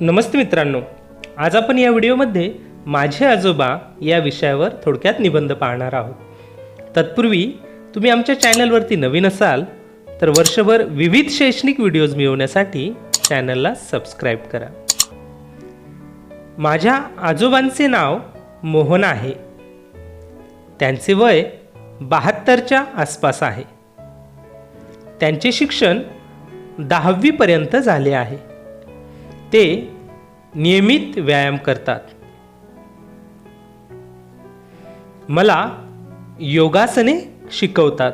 नमस्ते मित्रांनो. आज आपण या व्हिडिओमध्ये माझे आजोबा या विषयावर थोडक्यात निबंध पाहणार आहोत. तत्पूर्वी तुम्ही आमच्या चॅनलवरती नवीन असाल तर वर्षभर विविध शैक्षणिक व्हिडिओज मिळवण्यासाठी चॅनलला सबस्क्राईब करा. माझ्या आजोबांचे नाव मोहन आहे. त्यांचे वय बहात्तरच्या आसपास आहे. त्यांचे शिक्षण दहावीपर्यंत झाले आहे. ते नियमित व्यायाम करतात. मला योगासने शिकवतात.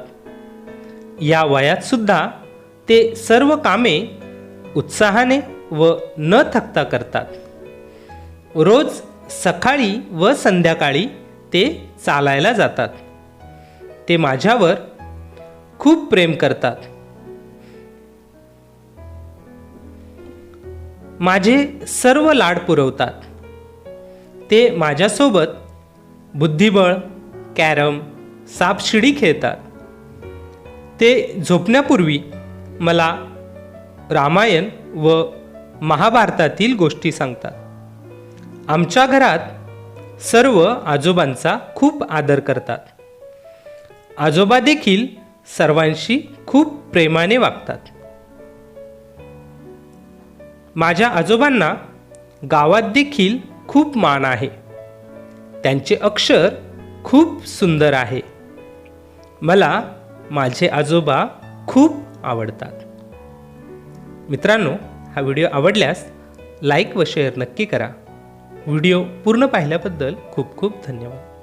या वयात सुद्धा ते सर्व कामे उत्साहाने व न थकता करतात. रोज सकाळी व संध्याकाळी ते चालायला जातात. ते माझ्यावर खूप प्रेम करतात. माझे सर्व लाड पुरवतात. ते माझ्यासोबत बुद्धिबळ कॅरम सापशिडी खेळतात. ते झोपण्यापूर्वी मला रामायण व महाभारतातील गोष्टी सांगतात. आमच्या घरात सर्व आजोबांचा खूप आदर करतात. आजोबा देखील सर्वांशी खूप प्रेमाने वागतात. माझ्या आजोबांना गावात देखील खूप मान आहे. त्यांचे अक्षर खूप सुंदर आहे. मला माझे आजोबा खूप आवडतात. मित्रांनो हा व्हिडिओ आवडल्यास लाईक व शेअर नक्की करा. व्हिडिओ पूर्ण पाहिल्याबद्दल खूप खूप धन्यवाद.